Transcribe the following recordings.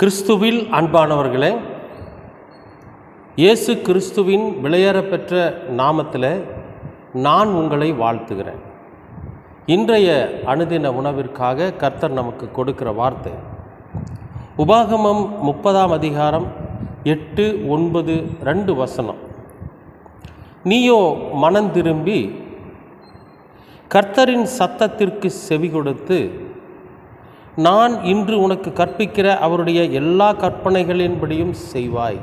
கிறிஸ்துவில் அன்பானவர்களே இயேசு கிறிஸ்துவின் விளையேறப்பெற்ற நாமத்தில் நான் உங்களை வாழ்த்துகிறேன். இன்றைய அனுதின உணவிற்காக கர்த்தர் நமக்கு கொடுக்கிற வார்த்தை உபாகமம் முப்பதாம் அதிகாரம் எட்டு ஒன்பது ரெண்டு வசனம். நீயோ மனம் திரும்பி கர்த்தரின் சத்தத்திற்கு செவி கொடுத்து நான் இன்று உனக்கு கற்பிக்கிற அவருடைய எல்லா கற்பனைகளின்படியும் செய்வாய்.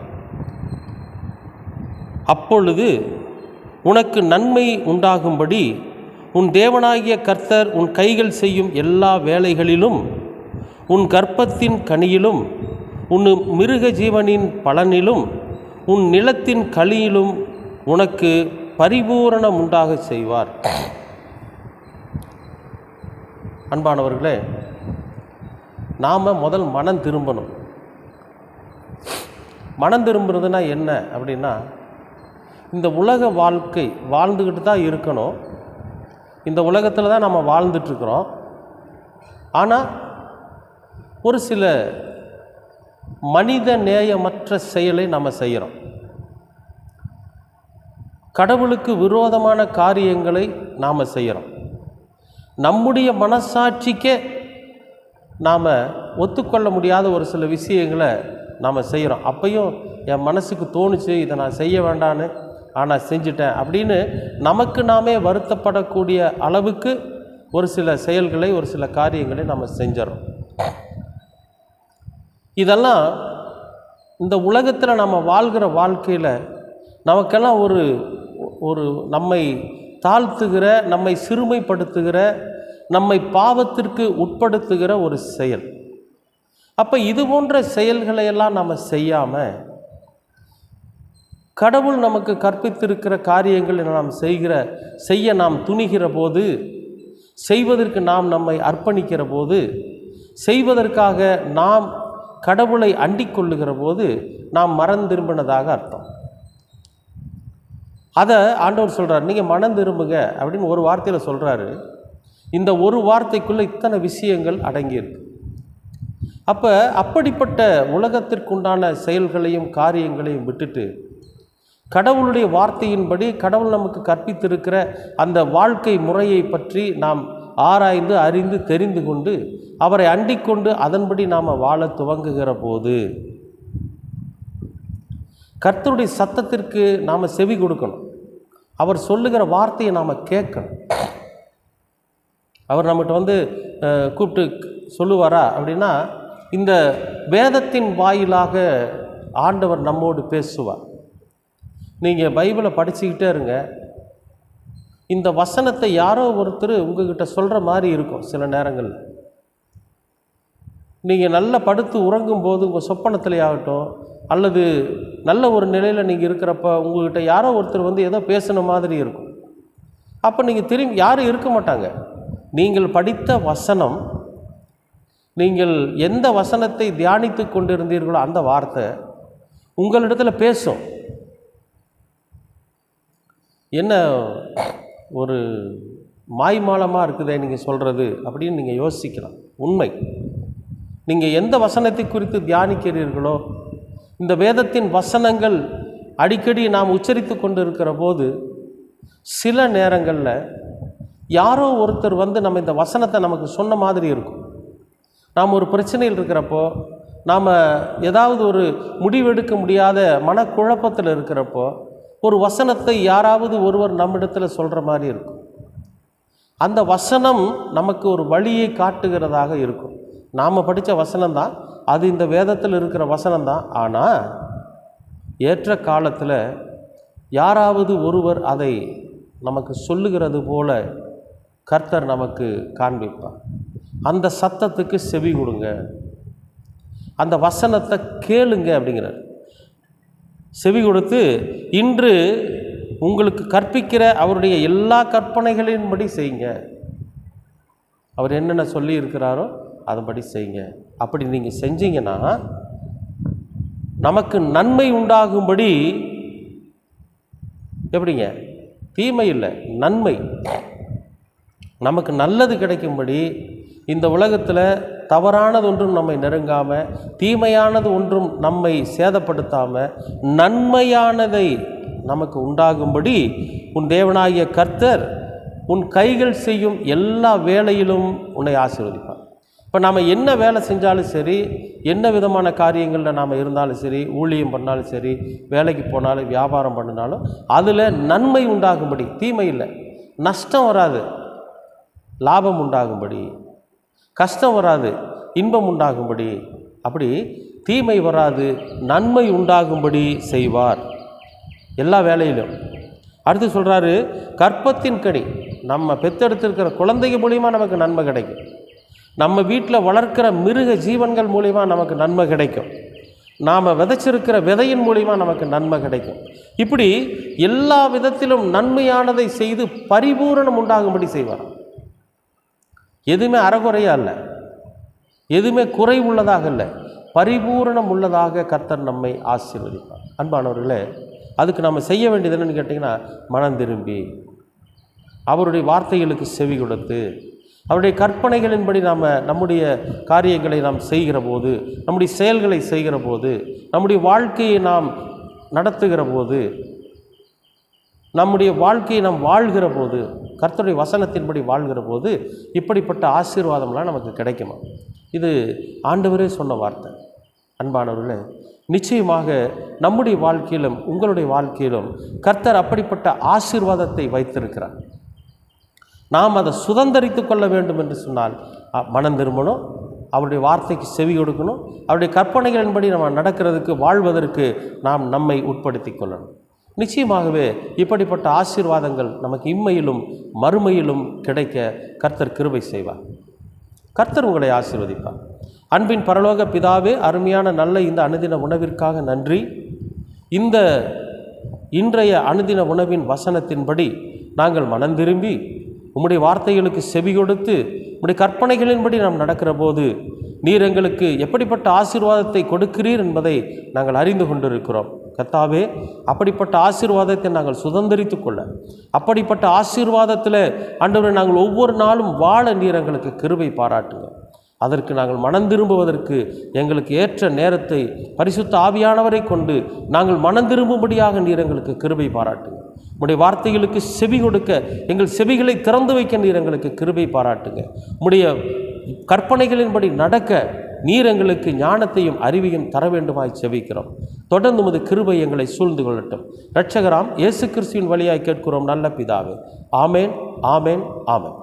அப்பொழுது உனக்கு நன்மை உண்டாகும்படி உன் தேவனாகிய கர்த்தர் உன் கைகள் செய்யும் எல்லா வேலைகளிலும் உன் கர்ப்பத்தின் கனியிலும் உன் மிருக ஜீவனின் பலனிலும் உன் நிலத்தின் களியிலும் உனக்கு பரிபூரணம் உண்டாக செய்வார். அன்பானவர்களே நாம் முதல் மனம் திரும்பணும். மனம் திரும்புறதுனா என்ன அப்படின்னா இந்த உலக வாழ்க்கை வாழ்ந்துக்கிட்டு தான் இருக்கணும். இந்த உலகத்தில் தான் நம்ம வாழ்ந்துட்டுருக்குறோம். ஆனால் ஒரு சில மனித நேயமற்ற செயலை நம்ம செய்கிறோம் கடவுளுக்கு விரோதமான காரியங்களை நாம் செய்கிறோம் நம்முடைய மனசாட்சிக்கே நாம் ஒத்துக்கொள்ள முடியாத ஒரு சில விஷயங்களை நாம் செய்கிறோம். அப்பையும் என் மனசுக்கு தோணுச்சு இதை நான் செய்ய வேண்டான்னு. ஆனால் செஞ்சிட்டேன். அப்படின்னு நமக்கு நாமே வருத்தப்படக்கூடிய அளவுக்கு ஒரு சில செயல்களை ஒரு சில காரியங்களை நம்ம செஞ்சிடறோம். இதெல்லாம் இந்த உலகத்தில் நம்ம வாழ்கிற வாழ்க்கையில் நமக்கெல்லாம் ஒரு ஒரு நம்மை தாழ்த்துகிற நம்மை சிறுமைப்படுத்துகிற நம்மை பாவத்திற்கு உட்படுத்துகிற ஒரு செயல். அப்போ இது போன்ற செயல்களை எல்லாம் நம்ம செய்யாமல் கடவுள் நமக்கு கற்பித்திருக்கிற காரியங்களை நாம் செய்கிற செய்ய நாம் துணிகிற போது செய்வதற்கு நாம் நம்மை அர்ப்பணிக்கிற போது செய்வதற்காக நாம் கடவுளை அண்டிக் கொள்ளுகிற போது நாம் மரம் திரும்பினதாக அர்த்தம். அதை ஆண்டவர் சொல்கிறார் நீங்கள் மனம் திரும்புங்க அப்படின்னு ஒரு வார்த்தையில் சொல்கிறாரு இந்த ஒரு வார்த்தைக்குள்ளே இத்தனை விஷயங்கள் அடங்கியிருக்கு. அப்போ அப்படிப்பட்ட உலகத்திற்குண்டான செயல்களையும் காரியங்களையும் விட்டுட்டு கடவுளுடைய வார்த்தையின்படி கடவுள் நமக்கு கற்பித்திருக்கிற அந்த வாழ்க்கை முறையை பற்றி நாம் ஆராய்ந்து அறிந்து தெரிந்து கொண்டு அவரை அண்டிக்கொண்டு அதன்படி நாம் வாழ துவங்குகிற போது கர்த்தருடைய சத்தத்திற்கு நாம் செவி கொடுக்கணும். அவர் சொல்லுகிற வார்த்தையை நாம் கேட்கணும். அவர் நம்மகிட்ட வந்து கூப்பிட்டு சொல்லுவாரா அப்படின்னா இந்த வேதத்தின் வாயிலாக ஆண்டவர் நம்மோடு பேசுவார். நீங்கள் பைபிளை படிச்சுக்கிட்டே இருங்க. இந்த வசனத்தை யாரோ ஒருத்தர் உங்ககிட்ட சொல்கிற மாதிரி இருக்கும் சில நேரங்களில். நீங்கள் நல்லா படுத்து உறங்கும் போது உங்கள் சொப்பனத்திலே ஆகட்டும் அல்லது நல்ல ஒரு நிலையில் நீங்கள் இருக்கிறப்ப உங்கள்கிட்ட யாரோ ஒருத்தர் வந்து ஏதோ பேசின மாதிரி இருக்கும். அப்போ நீங்கள் திரும்பி யாரும் இருக்க மாட்டாங்க. நீங்கள் படித்த வசனம் நீங்கள் எந்த வசனத்தை தியானித்து கொண்டிருந்தீர்களோ அந்த வார்த்தை உங்களிடத்தில் பேசும். என்ன ஒரு மாய்மாலமாக இருக்குதே நீங்கள் சொல்கிறது அப்படின்னு நீங்கள் யோசிக்கலாம். உண்மை. நீங்கள் எந்த வசனத்தை குறித்து தியானிக்கிறீர்களோ இந்த வேதத்தின் வசனங்கள் அடிக்கடி நாம் உச்சரித்து கொண்டு இருக்கிற போது சில நேரங்களில் யாரோ ஒருத்தர் வந்து நம்ம இந்த வசனத்தை நமக்கு சொன்ன மாதிரி இருக்கும். நாம் ஒரு பிரச்சனையில் இருக்கிறப்போ நாம் ஏதாவது ஒரு முடிவெடுக்க முடியாத மனக்குழப்பத்தில் இருக்கிறப்போ ஒரு வசனத்தை யாராவது ஒருவர் நம்மிடத்தில் சொல்கிற மாதிரி இருக்கும். அந்த வசனம் நமக்கு ஒரு வழியை காட்டுகிறதாக இருக்கும். நாம் படித்த வசனம் தான் அது இந்த வேதத்தில் இருக்கிற வசனம் தான் ஆனால் ஏற்ற காலத்தில் யாராவது ஒருவர் அதை நமக்கு சொல்லுகிறது போல கர்த்தர் நமக்கு காண்பிப்பார். அந்த சத்தத்துக்கு செவி கொடுங்க. அந்த வசனத்தை கேளுங்க அப்படிங்கிறார். செவி கொடுத்து இன்று உங்களுக்கு கற்பிக்கிற அவருடைய எல்லா கற்பனைகளின்படி செய்யுங்க. அவர் என்னென்ன சொல்லி இருக்கிறாரோ அதன்படி செய்யுங்க. அப்படி நீங்கள் செஞ்சீங்கன்னா நமக்கு நன்மை உண்டாகும்படி எப்படிங்க? தீமை இல்லை நன்மை. நமக்கு நல்லது கிடைக்கும்படி இந்த உலகத்தில் தவறானது ஒன்றும் நம்மை நெருங்காமல் தீமையானது ஒன்றும் நம்மை சேதப்படுத்தாமல் நன்மையானதை நமக்கு உண்டாகும்படி உன் தேவனாகிய கர்த்தர் உன் கைகள் செய்யும் எல்லா வேலையிலும் உன்னை ஆசீர்வதிப்பார். இப்போ நாம் என்ன வேலை செஞ்சாலும் சரி என்ன விதமான காரியங்களில் நாம் இருந்தாலும் சரி ஊழியம் பண்ணாலும் சரி வேலைக்கு போனாலும் வியாபாரம் பண்ணினாலும் அதில் நன்மை உண்டாகும்படி தீமை இல்லை நஷ்டம் வராது. லாபம் உண்டாகும்படி கஷ்டம் வராது இன்பம் உண்டாகும்படி அப்படி தீமை வராது நன்மை உண்டாகும்படி செய்வார். எல்லா வேலையிலும். அடுத்து சொல்கிறாரு கற்பத்தின் கடி நம்ம பெத்தெடுத்திருக்கிற குழந்தைங்க மூலிமா நமக்கு நன்மை கிடைக்கும். நம்ம வீட்டில் வளர்க்கிற மிருக ஜீவன்கள் மூலிமா நமக்கு நன்மை கிடைக்கும். நாம் விதைச்சிருக்கிற விதையின் மூலிமா நமக்கு நன்மை கிடைக்கும். இப்படி எல்லா விதத்திலும் நன்மையானதை செய்து பரிபூரணம் உண்டாகும்படி செய்வார். எதுவுமே அறகுறையாக இல்லை. எதுவுமே குறை உள்ளதாக இல்லை. பரிபூரணம் உள்ளதாக கர்த்தர் நம்மை ஆசீர்வதிப்பார். அன்பானவர்களே அதுக்கு நம்ம செய்ய வேண்டியது என்னென்னு கேட்டிங்கன்னா மனம் திரும்பி. அவருடைய வார்த்தைகளுக்கு செவி கொடுத்து அவருடைய கற்பனைகளின்படி நாம் நம்முடைய காரியங்களை நாம் செய்கிற போது நம்முடைய செயல்களை செய்கிற போது நம்முடைய வாழ்க்கையை நாம் நடத்துகிற போது நம்முடைய வாழ்க்கையை நாம் வாழ்கிற போது கர்த்தருடைய வசனத்தின்படி வாழ்கிற போது இப்படிப்பட்ட ஆசீர்வாதம்லாம் நமக்கு கிடைக்குமா? இது ஆண்டவரே சொன்ன வார்த்தை. அன்பானவர்களே நிச்சயமாக நம்முடைய வாழ்க்கையிலும் உங்களுடைய வாழ்க்கையிலும் கர்த்தர் அப்படிப்பட்ட ஆசீர்வாதத்தை வைத்திருக்கிறார். நாம் அதை சுதந்திரித்து கொள்ள வேண்டும் என்று சொன்னால் மனம் திரும்பணும் அவருடைய வார்த்தைக்கு செவி கொடுக்கணும் அவருடைய கற்பனைகளின்படி நம்ம நடக்கிறதுக்கு வாழ்வதற்கு நாம் நம்மை உட்படுத்தி கொள்ளணும். நிச்சயமாகவே இப்படிப்பட்ட ஆசீர்வாதங்கள் நமக்கு இம்மையிலும் மறுமையிலும் கிடைக்க கர்த்தர் கிருபை செய்வார். கர்த்தர் உங்களை ஆசீர்வதிப்பார். அன்பின் பரலோக பிதாவே அருமையான நல்ல இந்த அனுதின உணவிற்காக நன்றி. இந்த இன்றைய அனுதின உணவின் வசனத்தின்படி நாங்கள் மனம் திரும்பி உம்முடைய வார்த்தைகளுக்கு செவி கொடுத்து உம்முடைய கற்பனைகளின்படி நாம் நடக்கிற போது நீர் எங்களுக்கு எப்படிப்பட்ட ஆசீர்வாதத்தை கொடுக்கிறீர் என்பதை நாங்கள் அறிந்து கொண்டிருக்கிறோம். கத்தாவே அப்படிப்பட்ட ஆசீர்வாதத்தை நாங்கள் சுதந்திரித்து கொள்ள. அப்படிப்பட்ட ஆசீர்வாதத்தில் அன்று நாங்கள் ஒவ்வொரு நாளும் வாழ நீர் எங்களுக்கு கிருபை பாராட்டுங்க. அதற்கு நாங்கள் மனம் திரும்புவதற்கு எங்களுக்கு ஏற்ற நேரத்தை பரிசுத்த ஆவியானவரை கொண்டு நாங்கள் மனம் திரும்பும்படியாக நீர் எங்களுக்கு கிருபை பாராட்டுங்க. உம்முடைய வார்த்தைகளுக்கு செவி கொடுக்க எங்கள் செவிகளை திறந்து வைக்க நீர் எங்களுக்கு கிருபை பாராட்டுங்க. உம்முடைய கற்பனைகளின்படி நடக்க நீர் எங்களுக்கு ஞானத்தையும் அறிவையும் தர வேண்டுமாய் செவிக்கிறோம் தொடர்ந்து உமது கிருபை எங்களை சூழ்ந்து கொள்ளட்டும். இரட்சகராம் இயேசு கிறிஸ்துவின் வழியாய் கேட்கிறோம் நல்ல பிதாவே. ஆமேன் ஆமேன் ஆமேன்.